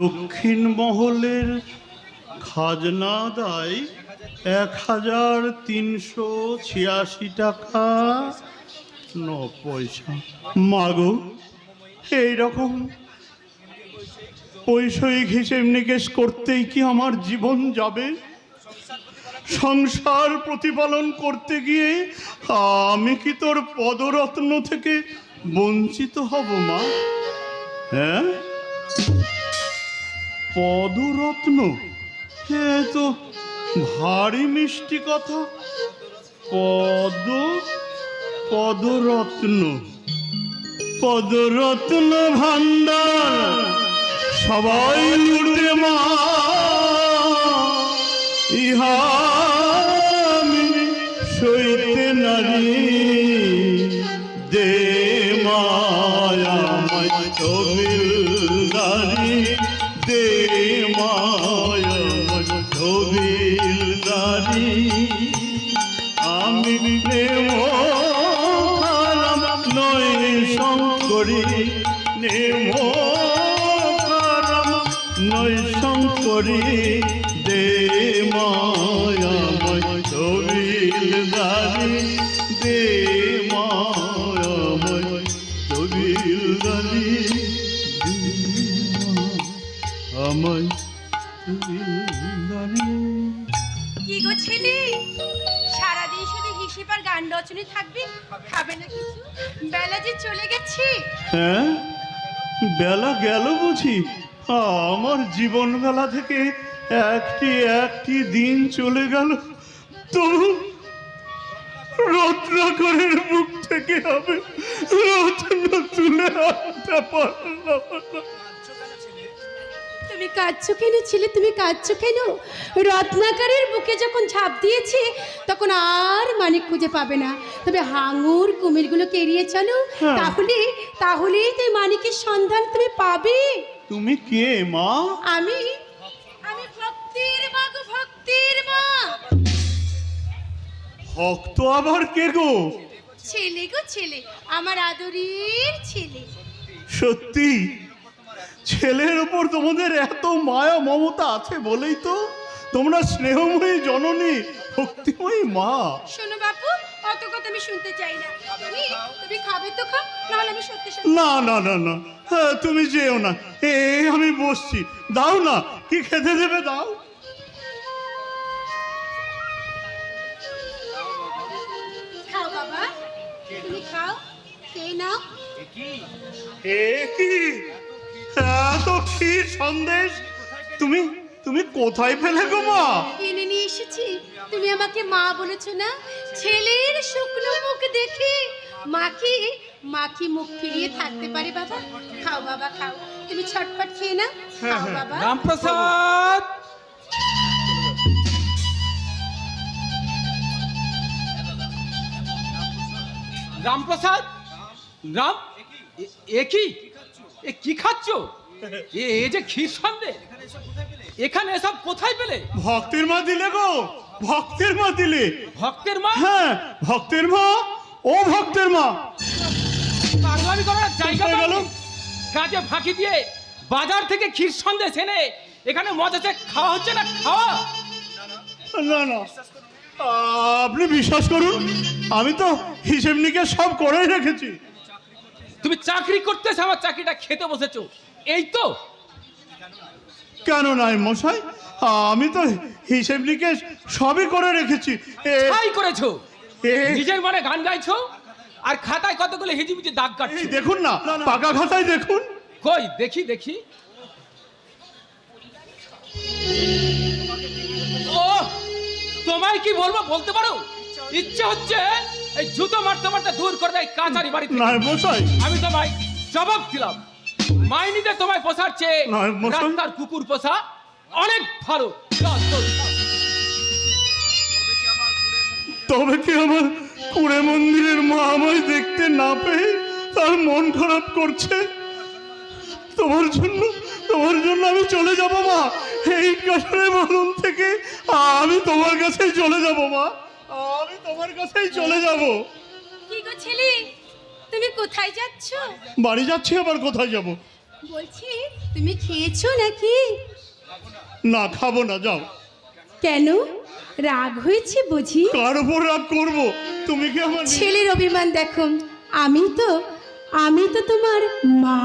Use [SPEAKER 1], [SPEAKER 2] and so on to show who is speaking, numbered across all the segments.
[SPEAKER 1] দক্ষিণ মহলের খাজনা দায় এক হাজার তিনশো ছিয়াশি টাকা। ন পয়সা। মাগো এইরকম বৈষয়িক হিসেব নিকেশ করতেই কি আমার জীবন যাবে? সংসার প্রতিপালন করতে গিয়ে আমি কি তোর পদরত্ন থেকে বঞ্চিত হব মা? হ্যাঁ? পদরত্ন? হে তো ভারী মিষ্টি কথা। পদ পদরত্ন। পদরত্ন ভান্ডার সবাই লুড়ে মা ইহা ছবিলদারি দে মায়াময় ছবিলদারি আমায় ছবিলদারি
[SPEAKER 2] কি গো ছেলে? সারাদিন শুধু হিসেব আর গান রচনে থাকবি? খাবে না কিছু? বেলা যে চলে গেছে।
[SPEAKER 1] হ্যাঁ? বেলা গেল বুঝি। আমার জীবন বেলা থেকে একটি একটি দিন চলে গেল। তবু রত্নাকরের মুখ থেকে হবে রত্ন তুলে আনতে পারলাম
[SPEAKER 2] তুমি কাঁদছো কেন ছেলে? তুমি কাঁদছো কেন? রত্নাকারের বুকে যখন ঝাঁপ দিয়েছে তখন আর মানে খুঁজে পাবে না। তবে হাঙুর কুমিরগুলোকে এড়িয়ে চলো?
[SPEAKER 1] হ্যাঁ।
[SPEAKER 2] তাহলে তাহলেই তুই মানিকের সন্ধান তুমি পাবে।
[SPEAKER 1] তুমি কে মা?
[SPEAKER 2] আমি আমি
[SPEAKER 1] ভক্ত আবার কে গো?
[SPEAKER 2] ছেলে গো ছেলে আমার আদরের ছেলে।
[SPEAKER 1] সত্যি? ছেলের ওপর তোমাদের এত মায়া মমতা আছে বলেই তো তোমরা স্নেহময়ী জননী ভক্তিময়ী মা।
[SPEAKER 2] শোনো বাপু অত কথা আমি শুনতে চাই না। তুমি তুমি খাবে তো খাও নাহলে আমি সত্যি সত্যি
[SPEAKER 1] না না না না। হ্যাঁ, তুমি যেও না। এ আমি বসছি। দাও না কি খেতে দেবে দাও।
[SPEAKER 2] খেয়ে
[SPEAKER 1] এ কি এত ক্ষীর সন্দেশ? তুমি তুমি কোথায় ফেলে গো মা?
[SPEAKER 2] কিনে নিয়ে এসেছি। তুমি আমাকে মা বলেছ না? ছেলের শুকনো মুখ দেখে। মুখ ফিরিয়ে থাকতে পারে বাবা? খাও বাবা খাও। তুমি ছটপট খেয়ে নাও। খাও বাবা।
[SPEAKER 3] রামপ্রসাদ! রামপ্রসাদ! রাম এ- এ কি? এ কি খাচ্ছ? এ যে ক্ষীর সন্দেহ এখানে এসব কোথায় পেলে?
[SPEAKER 1] ভক্তের মা দিলে গো ভক্তের মা দিলে।
[SPEAKER 3] ভক্তের মা?
[SPEAKER 1] হ্যাঁ ভক্তের মা ও ভক্তের মা।
[SPEAKER 3] পাগলামি করার জায়গা
[SPEAKER 1] গেল?
[SPEAKER 3] কাজে ফাঁকি দিয়ে বাজার থেকে ক্ষীর সন্দেশ এনে এখানে মজাতে খাওয়া হচ্ছে না? খাওয়া?
[SPEAKER 1] না না। আপনি বিশ্বাস করুন আমি তো হিসেব নিকেশ সব করেই রেখেছি।
[SPEAKER 3] তুমি চাকরি করতেছে আমার চাকরিটা খেতে বসেছো। এই তো।
[SPEAKER 1] কেন নাই মশাই? আমি তো হিসেব নিকেশ সবই করে রেখেছি। এ-
[SPEAKER 3] তাই করেছ। নিজের মনে গান গাইছো আর খাতায় কতগুলো হিজিবিজি দাগ
[SPEAKER 1] এই
[SPEAKER 3] কাটছো
[SPEAKER 1] দেখুন না পাকা খাতায় দেখুন।
[SPEAKER 3] কই দেখি দেখি। ও তোমায় কি বলব বলতে পারো? ইচ্ছে হচ্ছে এই জুতো মারতে মারতে দূর করে দেয় কাঁচারি বাড়ি থেকে।
[SPEAKER 1] না মশাই
[SPEAKER 3] আমি তোমায় জবাব দিলাম মাইনিতে তোমায় পোষার চেয়ে
[SPEAKER 1] না, মশাই।
[SPEAKER 3] রাস্তার কুকুর পোষা অনেক ভালো চল।
[SPEAKER 1] তবে কি আমার কুড়ে মন্দিরের মা আমায় দেখতে না পেয়ে তার মন খারাপ করছে তোমার জন্য তোমার জন্য আমি চলে যাব মা এই কাঠের মালুম থেকে আমি তোমার কাছে চলে যাব মা আমি তোমার কাছেই চলে যাব।
[SPEAKER 2] কি গো ছেলে? তুমি কোথায় যাচ্ছ?
[SPEAKER 1] বাড়ি যাচ্ছি আবার কোথায় যাব?
[SPEAKER 2] বলছি তুমি খেয়েছো নাকি?
[SPEAKER 1] না খাব না যাও।
[SPEAKER 2] কেন? রাগ হয়েছে বুঝি?
[SPEAKER 1] কার উপর রাগ করব? তুমি কি আমার
[SPEAKER 2] ছেলের অভিমান দেখো। আমি তো আমি তো তোমার মা।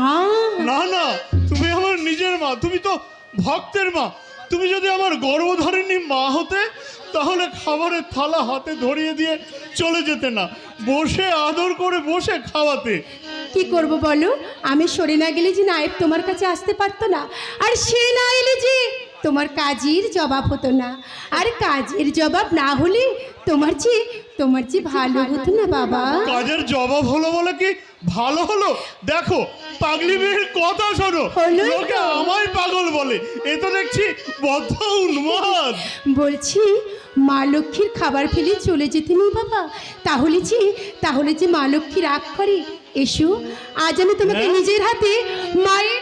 [SPEAKER 1] না না তুমি আমার নিজের মা। তুমি তো ভক্তের মা। তুমি যদি আমার গর্ভধারিণী মা হতে তাহলে খাবারের থালা হাতে ধরিয়ে দিয়ে চলে যেতে না। বসে আদর করে বসে খাওয়াতে।
[SPEAKER 2] কি করব বলো? আমি সরে না গেলে যে নায়ক তোমার কাছে আসতে পারতো না। আর সে না এলে যে তোমার কাজের জবাব হতো না। আর কাজের জবাব না হলে তোমার যে তোমার যে ভালো হতো না বাবা?
[SPEAKER 1] কাজের জবাব হলো বলে কি? ভালো হলো? দেখো পাগলি মেয়ের কথা শোনো। লোকে আমায় পাগল বলে। এ তো দেখছি বদ্ধ উন্মাদ।
[SPEAKER 2] বলছি মা লক্ষ্মীর খাবার ফেলে চলে যেতে নেই বাবা। তাহলে যে তাহলে যে মা লক্ষ্মী রাগ করে। এসো আজ আমি তোমাকে
[SPEAKER 1] হ্যাঁ?
[SPEAKER 2] নিজের হাতে মায়ের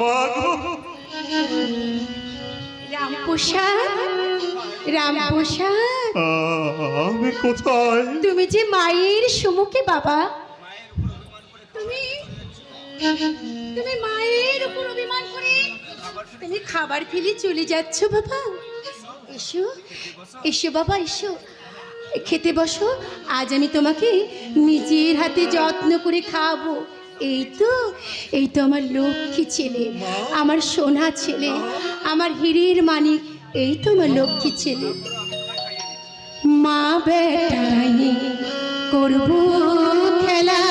[SPEAKER 1] মা গো
[SPEAKER 2] রামপ্রসাদ। রামপ্রসাদ
[SPEAKER 1] আমি কোথায়?
[SPEAKER 2] তুমি যে মায়ের সুমুখে বাবা তুমি তুমি মায়ের উপর অভিমান করে তুমি খাবার ফেলে চলে যাচ্ছ বাবা। এসো এসো বাবা এসো। খেতে বসো আজ আমি তোমাকে নিজের হাতে যত্ন করে খাওয়াবো এই তো এই তো আমার লক্ষ্মী ছেলে, আমার সোনা ছেলে, আমার হিরির মানিক এই তো আমার লক্ষ্মী ছেলে। মা বেটাই করব খেলা,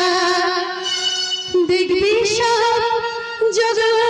[SPEAKER 2] দেখবি সব জগৎ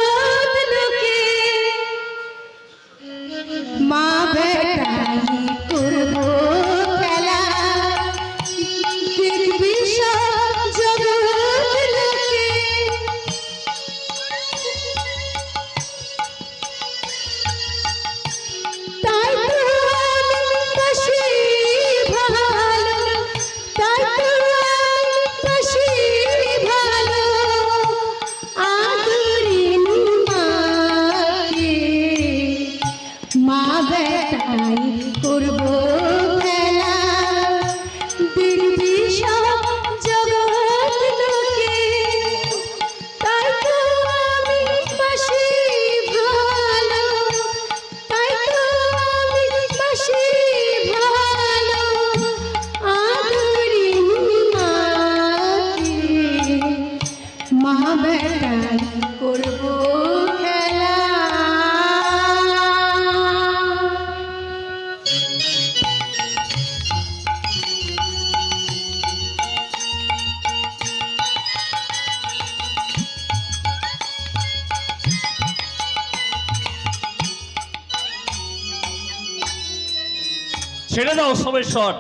[SPEAKER 4] ছেড়ে দাও সমেশ্বর।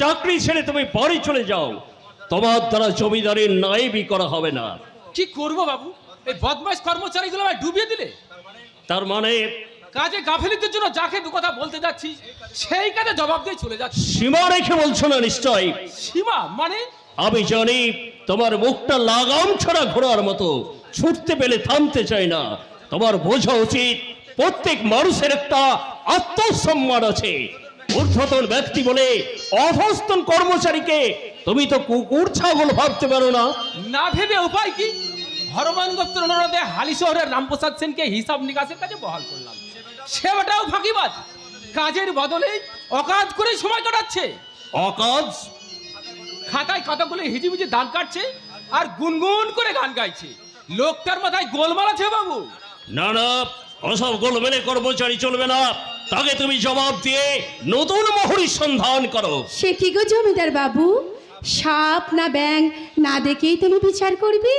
[SPEAKER 4] চাকরি ছেড়ে তুমি বাড়ি চলে যাও। তোমার দ্বারা জমিদারের নায়েবই করা হবে না।
[SPEAKER 3] কি করব বাবু? এই বদমাইশ কর্মচারীগুলো আমায় ডুবিয়ে দিলে?
[SPEAKER 4] তার মানে
[SPEAKER 3] কাজে গাফিলিতের জন্য যাকে দু কথা বলতে যাচ্ছি সেই কাজে জবাব দিয়ে চলে যাচ্ছি।
[SPEAKER 4] সীমা রেখে বলছো না নিশ্চয়?
[SPEAKER 3] সীমা মানে?
[SPEAKER 4] আমি জানি তোমার মুখটা লাগাম ছাড়া ঘোরার মতো ছুটতে পেলে থামতে চাই না। তোমার বোঝা উচিত প্রত্যেক মানুষের একটা আত্মসম্মান আছে। ঊর্ধ্বতন ব্যক্তি বলে অধস্তন কর্মচারীকে তুমি তো কুকুর ছাগল ভাবতে পারো না।
[SPEAKER 3] না ভেবে উপায় কি? হরমান গুপ্তর অনুরোধে হালি শহরের রামপ্রসাদ সেনকে হিসাব নিকাশের কাজে বহাল করলাম। সে সেবাটাও ফাঁকিবাজ। কাজের বদলে অকাজ করে সময় কাটাচ্ছে।
[SPEAKER 4] অকাজ?
[SPEAKER 3] খাতায় কতগুলো হিজিবিজি দান কাটছে আর গুনগুন করে গান গাইছে। লোকটার মাথায় গোলমাল আছে বাবু।
[SPEAKER 4] না না ওসব গোলমেলে কর্মচারী চলবে না। তাকে তুমি জবাব দিয়ে নতুন মোহরির সন্ধান করো।
[SPEAKER 2] সে কি গো জমিদার বাবু? সাপ না ব্যাং না দেখেই তুমি বিচার করবে?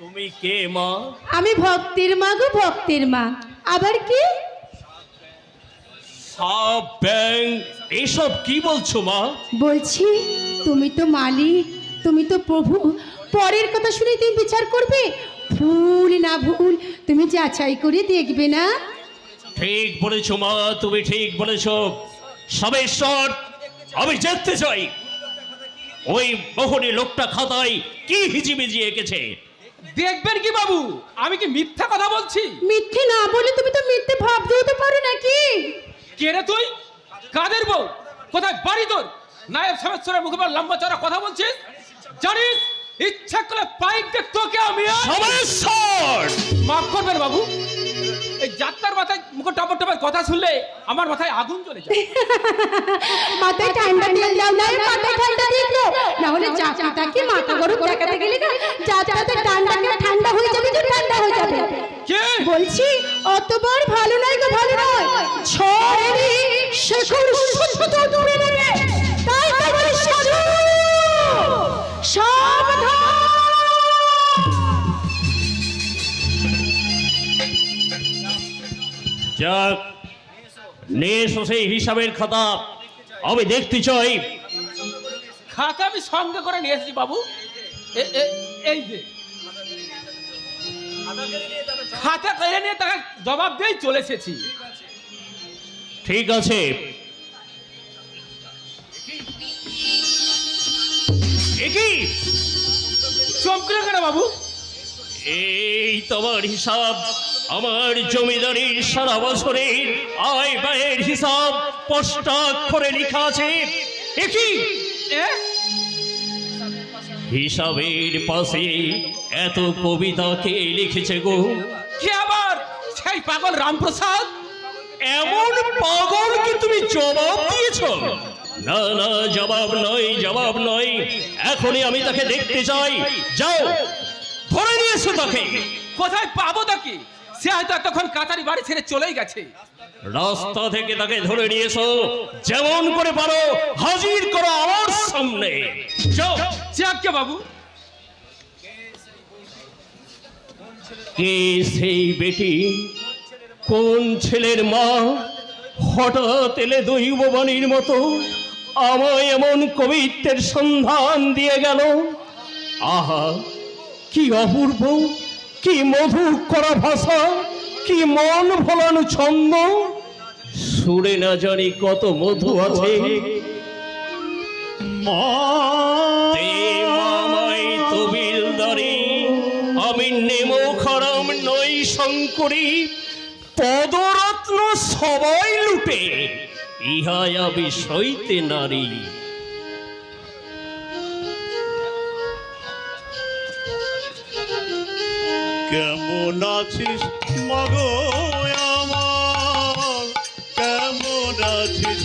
[SPEAKER 4] তুমি কে মা?
[SPEAKER 2] আমি ভক্তের মা গো ভক্তের মা। আবার কি?
[SPEAKER 4] সাপ ব্যাং এসব কি বলছো মা?
[SPEAKER 2] বলছি তুমি তো মালিক তুমি তো প্রভু। পরের কথা শুনে তুমি বিচার করবে? ভুল না ভুল তুমি যাচাই করে দেখবে না?
[SPEAKER 4] ঠিক বলেছ মা তুমি ঠিক বলেছ। সবেশ্বর আমি দেখতে চাই ওই মোহনী লোকটা খাতায় কি হিজিবিজি এঁকেছে?
[SPEAKER 3] দেখবেন কি বাবু আমি কি মিথ্যা কথা বলছি?
[SPEAKER 2] মিথ্যে না বলে তুমি তো মিথ্যে ভাবতেও তো পারো নাকি?
[SPEAKER 3] কে রে তুই? কাদের বউ? কোথায় বাড়ি তোর? নায়েব সমেশ্বরের মুখে লম্বা চড়া কথা বলছিস? জানিস ইচ্ছা করলে পাইপ দিয়ে তোকে আমি আর-
[SPEAKER 4] সবেশ্বর
[SPEAKER 3] মাফ করবেন বাবু এই যাত্রার মাথায় মুখ টপর টপর কথা শুনলে আমার মাথায় আগুন চলে যায়।
[SPEAKER 2] মাথায় ঠান্ডা দিয়ে দাও না মাথায় ঠান্ডা দিয়ে দাও। না হলে যাত্রাটাকে মাথা গরম দেখাতে গেলে না যাত্রাতে ঠান্ডাকে ঠান্ডা হয়ে যাবে তো ঠান্ডা হয়ে যাবে।
[SPEAKER 3] কে?
[SPEAKER 2] বলছি অতবার ভালো নয় গো ভালো নয়। ছড়ে শেখর সত্য দূরে নেবে তাই তো বলি সাধু। সাবধান
[SPEAKER 4] যাক নিয়ে এসো সেই হিসাবের খাতা। আমি দেখতে চাই।
[SPEAKER 3] খাতা আমি সঙ্গে করে নিয়ে এসেছি বাবু। এই যে। খাতা কেড়ে নিয়ে তাকে জবাব দিয়েই চলে এসেছি।
[SPEAKER 4] ঠিক আছে।
[SPEAKER 3] চমকলে কেন বাবু?
[SPEAKER 4] এই তোমার হিসাব। আমার জমিদারির সারা বছরের আয় ব্যয়ের হিসাব স্পষ্টাক্ষরে লেখা আছে। এ কি?
[SPEAKER 3] এ?
[SPEAKER 4] হিসাবের পাশে এত কবিতা কে লিখেছে গো?
[SPEAKER 3] কে আবার? সেই পাগল রামপ্রসাদ?
[SPEAKER 4] এমন পাগল কি তুমি জবাব দিয়েছ? না না জবাব নয় জবাব নয়। এখনই আমি তাকে দেখতে চাই। যাও ধরে নিয়েছো তাকে।
[SPEAKER 3] কোথায় পাবো তাকে? সে হয়তো এতক্ষণ কাতারি বাড়ি ছেড়ে চলেই গেছে।
[SPEAKER 4] রাস্তা থেকে তাকে ধরে নিয়েছো যেমন করে পারো হাজির করো আমার সামনে। যাও।
[SPEAKER 3] বাবু।
[SPEAKER 4] কে সেই বেটি? কোন ছেলের মা? হঠাৎ এলে দৈববাণীর মতো আমায় এমন কবিত্বের সন্ধান দিয়ে গেল। আহা কি অপূর্ব। কি মধু করা ভাষা? কি মন ভোলানো ছন্দ? সুরে না জানি কত মধু আছে। আমি নেমো খারাম নই শঙ্করী। পদরত্ন সবাই লুটে, ইহাই আমি সইতে নারী।
[SPEAKER 1] কেমন আছিস মাগো আমার? কেমন আছিস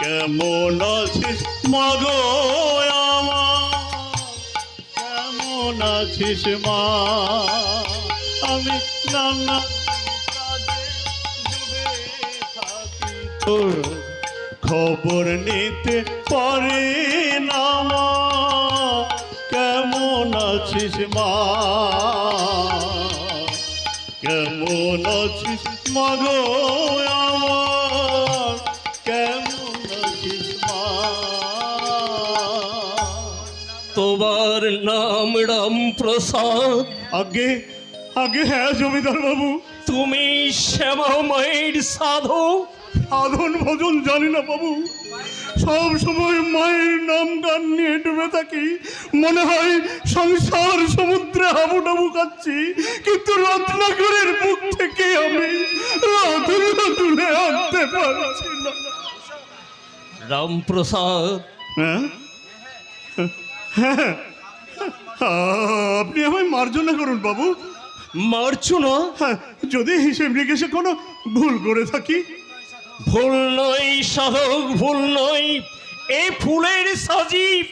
[SPEAKER 1] কেমন আছিস মাগো আমার? কেমন আছিস আমি নানা খবর নিতে পারি না আছিস মা? কেমন আছিস মা গো আমার? কেমন আছিস মা?
[SPEAKER 4] তোমার নাম রাম প্রসাদ।
[SPEAKER 1] আগে আগে হ্যাঁ জমিদার বাবু।
[SPEAKER 4] তুমি শ্যামাময়ের সাধু।
[SPEAKER 1] সাধন ভজন জানি না বাবু। সব সময় মায়ের নাম গান নিয়ে ডুবে থাকি। মনে হয় সংসার সমুদ্রে হাবুডাবু খাচ্ছি কিন্তু রত্নাকরের মুখ থেকে আমি তুলে আনতে পারছি না।
[SPEAKER 4] রাম প্রসাদ
[SPEAKER 1] হ্যাঁ হ্যাঁ। আপনি আমায় মার্জনা করুন বাবু।
[SPEAKER 4] মারছো না
[SPEAKER 1] হ্যাঁ যদি হিসেব নিকেশে কোনো ভুল করে থাকি।
[SPEAKER 4] ভুল নই সাধক ভুল নই। এই ফুলের সাজি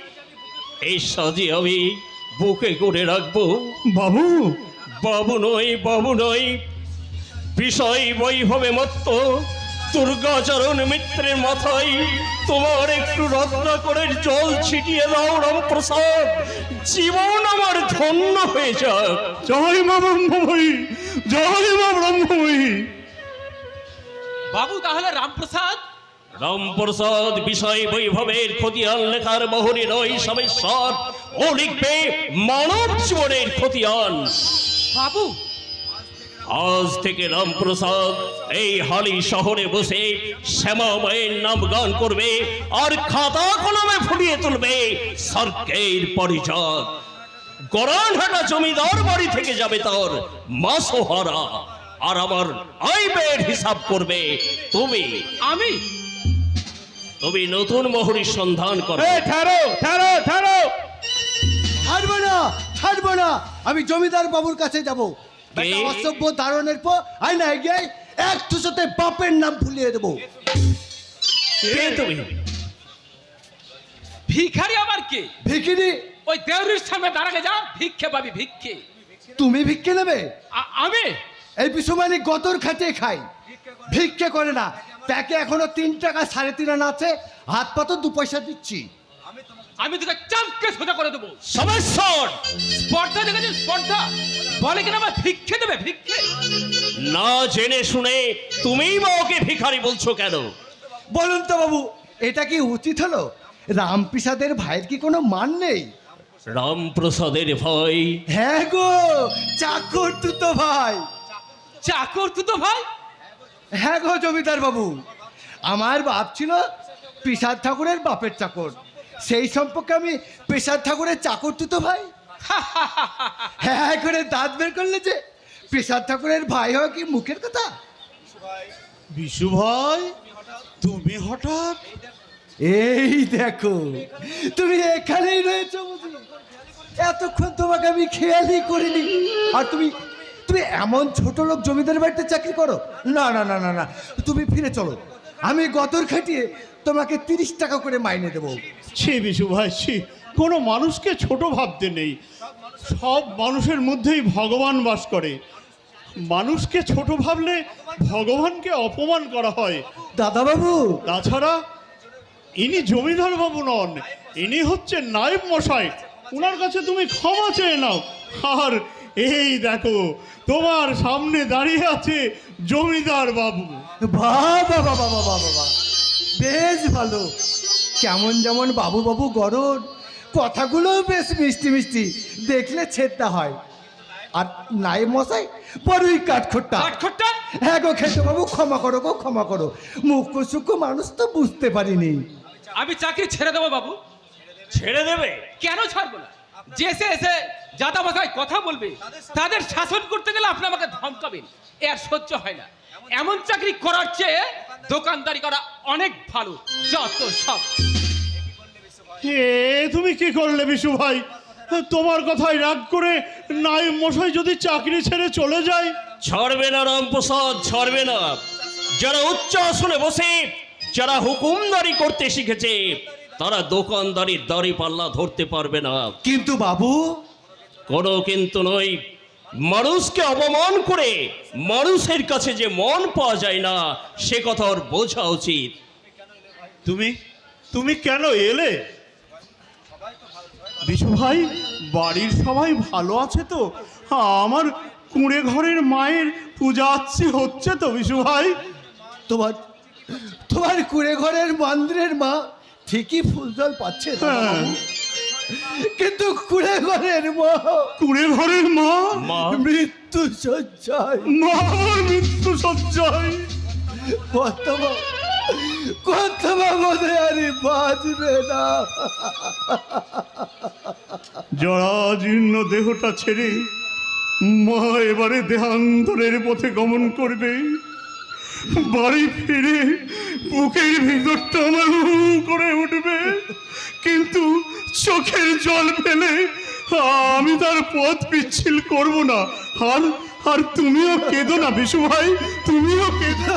[SPEAKER 4] এই সাজি আমি বুকে করে রাখব।
[SPEAKER 1] বাবু!
[SPEAKER 4] বাবু নই বাবু নই। বিষয় বৈভবে মত্ত দুর্গাচরণ মিত্রের মাথায়। তোমার একটু রত্নাকরের জল ছিটিয়ে দাও রামপ্রসাদ। জীবন আমার ধন্য হয়ে যাক।
[SPEAKER 1] জয় মা ব্রহ্মময়ী জয় মা ব্রহ্মময়ী
[SPEAKER 3] বাবু তাহলে রামপ্রসাদ?
[SPEAKER 4] রামপ্রসাদ বিষয় বৈভবের খতিয়ান লেখার মোহরে নয় সমেশ্বর ও লিখবে মানব জীবনের খতিয়ান।
[SPEAKER 3] বাবু।
[SPEAKER 4] আজ থেকে রামপ্রসাদ এই হালি শহরে বসে শ্যামা মায়ের নাম গান করবে আর খাতা কলমে ফুটিয়ে তুলবে সর্কের পরিচয়। গরানহাটা জমিদার বাড়ি থেকে যাবে তার মাসোহারা। আর আমার আই ব্যয়ের হিসাব করবে তুমি।
[SPEAKER 3] আমি?
[SPEAKER 4] তুমি নতুন মোহরির সন্ধান করো
[SPEAKER 1] ঠারো ঠারো ঠারো
[SPEAKER 5] ছাড়বো না ছাড়বো না। আমি জমিদার বাবুর কাছে যাব? অসভ্য ধারণের পর আয়না গিয়ে এক টুসোতে বাপের নাম ভুলিয়ে দেবো।
[SPEAKER 4] কে তুমি?
[SPEAKER 3] ভিখারি আবার কে?
[SPEAKER 5] ভিকিরি
[SPEAKER 3] ওই দেউরির সামনে দাঁড়াকে যা ভিক্ষে পাবি ভিক্ষে।
[SPEAKER 5] তুমি ভিক্ষে নেবে?
[SPEAKER 3] আমি?
[SPEAKER 5] এই বিশ্বমানি গতর খাটিয়ে খাই। ভিক্ষে করে না। তাকে এখনও তিন টাকা সাড়ে তিন আনা আছে। হাত পাতো দু পয়সা দিচ্ছি।
[SPEAKER 3] আমি তোকে চাপকে সোজা করে দেবো।
[SPEAKER 4] সমেশ্বর
[SPEAKER 3] স্পর্ধা দেখেছিস? স্পর্ধা? বলে কিনা আমার ভিক্ষে দেবে ভিক্ষে?
[SPEAKER 4] না জেনে শুনে তুমিই বা ওকে ভিখারি বলছো কেন?
[SPEAKER 5] বলুন তো বাবু এটা কি উচিত হলো? রামপ্রসাদের ভাইয়ের কি কোনো মান নেই?
[SPEAKER 4] রামপ্রসাদের ভয়
[SPEAKER 5] হ্যাঁ গো চাকর তুই তো ভাই।
[SPEAKER 3] চাকর তুই তো ভাই?
[SPEAKER 5] হ্যাঁ গো জমিদার বাবু। আমার বাপ ছিল প্রসাদ ঠাকুরের বাপের চাকর। সেই সম্পর্কে আমি প্রসাদ ঠাকুরের চাকর তুই তো ভাই। হ্যাঁ করে দাঁত বের করলে যে প্রসাদ ঠাকুরের ভাই হয় কি মুখের কথা?
[SPEAKER 1] বিশু ভাই তুমি হঠাৎ?
[SPEAKER 5] এই দেখো তুমি এখানেই রয়েছো এতক্ষণ তোমাকে আমি খেয়ালই করিনি। আর তুমি তুমি এমন ছোট লোক জমিদার বাড়িতে চাকরি করো? না না না না না। তুমি ফিরে চলো। আমি গতর খাটিয়ে তোমাকে তিরিশ টাকা করে মাইনে দেবো।
[SPEAKER 1] ছি বিশু ভাই ছি। কোনো মানুষকে ছোট ভাবতে নেই। সব মানুষের মধ্যেই ভগবান বাস করে। মানুষকে ছোট ভাবলে ভগবানকে অপমান করা হয়।
[SPEAKER 5] দাদাবাবু!
[SPEAKER 1] তাছাড়া ইনি জমিদার বাবু নন ইনি হচ্ছে নায়েব মশাই। ওনার কাছে তুমি ক্ষমা চেয়ে নাও। আর এই দেখো তোমার সামনে দাঁড়িয়ে আছে জমিদার বাবু।
[SPEAKER 5] বাবা বাবা বাবা বাবা বেশ ভালো। কেমন যেমন বাবু বাবু গরম কথাগুলোও বেশ মিষ্টি মিষ্টি। দেখলে ছেদটা হয়। আর নাই মশাই বড়ই কাঠখোট্টা।
[SPEAKER 3] কাঠখোট্টা?
[SPEAKER 5] হ্যাঁ গো খেতে বাবু ক্ষমা করো গো ক্ষমা করো। মুখ্য সূক্ষ্ম মানুষ তো বুঝতে পারিনি।
[SPEAKER 3] আমি চাকরি ছেড়ে দেবো বাবু।
[SPEAKER 4] ছেড়ে দেবে?
[SPEAKER 3] কেন ছাড়বো না? যে এসে যাতা ভাষায় কথা বলবে তাদের শাসন করতে গেলে আপনি আমাকে ধমকাবেন। এ আর সহ্য হয় না। এমন চাকরি করার চেয়ে দোকানদারি করা অনেক ভালো যত সব।
[SPEAKER 1] তুমি কি করলে বিশু ভাই? তোমার কথায় রাগ করে নাই মশাই যদি চাকরি ছেড়ে চলে যায়?
[SPEAKER 4] ছাড়বে না রামপ্রসাদ ছাড়বে না। যারা উচ্চ আসনে বসে যারা হুকুমদারি করতে শিখেছে তারা দোকানদারির দাড়ি পাল্লা ধরতে পারবে না।
[SPEAKER 5] কিন্তু বাবু
[SPEAKER 4] কোনো কিন্তু নয় মানুষকে অপমান করে মানুষের কাছে যে মন পাওয়া যায় না সে কথা ওর বোঝা উচিত।
[SPEAKER 1] তুমি তুমি কেন এলে? বিশু ভাই বাড়ির সবাই ভালো আছে তো? আমার কুঁড়ে ঘরের মায়ের পূজা আচ্ছি হচ্ছে তো বিশু ভাই?
[SPEAKER 5] তোমার তোমার কুঁড়ে ঘরের মন্দিরের মা ঠিকই ফুল জল পাচ্ছে দাদাবাবু। কিন্তু কুড়ে ঘরের মা।
[SPEAKER 1] কুঁড়ে ঘরের মা?
[SPEAKER 4] মা?
[SPEAKER 5] মৃত্যু সজ্জায়।
[SPEAKER 1] মা আমার মৃত্যু সজ্জায়।
[SPEAKER 5] কত বা- কত বা আরে বাঁচবে না।
[SPEAKER 1] জরাজীর্ণ দেহটা ছেড়ে মা এবারে দেহান্তরের পথে গমন করবে বাড়ি ফিরে বুকের ভিতরটা আমার হু করে উঠবে। কিন্তু চোখের জল ফেলে আমি তার পথ পিচ্ছিল করব না। আর আর তুমিও কেঁদো না, বিশু ভাই, তুমিও কেঁদো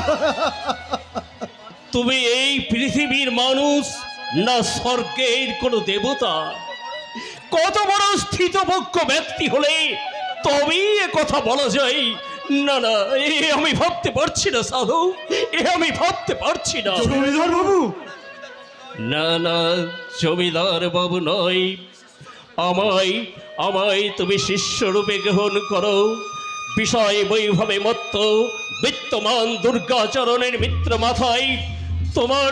[SPEAKER 4] তুমি এই পৃথিবীর মানুষ না স্বর্গের কোনো দেবতা? কত বড় স্থিতপক্ষ ব্যক্তি হলে তবেই কথা বলা যায় না না এ আমি ভাবতে পারছি না সাধু এ আমি ভাবতে পারছি না।
[SPEAKER 1] জমিদার বাবু!
[SPEAKER 4] না না জমিদার বাবু নয়। আমায় আমায় তুমি শিষ্যরূপে গ্রহণ করো। বিষয় বৈভবে মত্ত বিত্তমান দুর্গাচরণের মিত্র মাথায় তোমার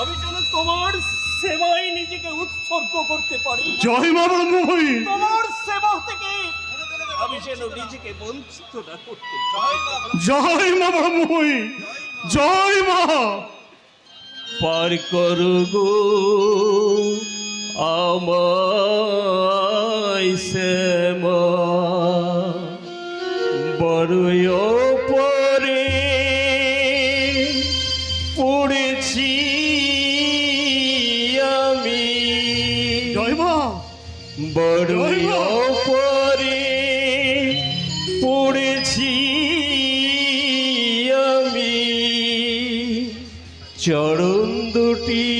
[SPEAKER 4] আমি যেন তোমার সেবায় নিজেকে উৎসর্গ করতে পারি।
[SPEAKER 1] জয় মা
[SPEAKER 4] তোমার সেবা থেকে আমি যেন নিজেকে বঞ্চিত না করতে
[SPEAKER 1] জয় মা ব্রহ্মময়ী জয় মা
[SPEAKER 4] পার কর গো আমায় শ্যামা বড়ই পরে পড়েছি আমি।
[SPEAKER 1] জয় মা।
[SPEAKER 4] বড়ই
[SPEAKER 1] জয়
[SPEAKER 4] পরে চরণ দুটি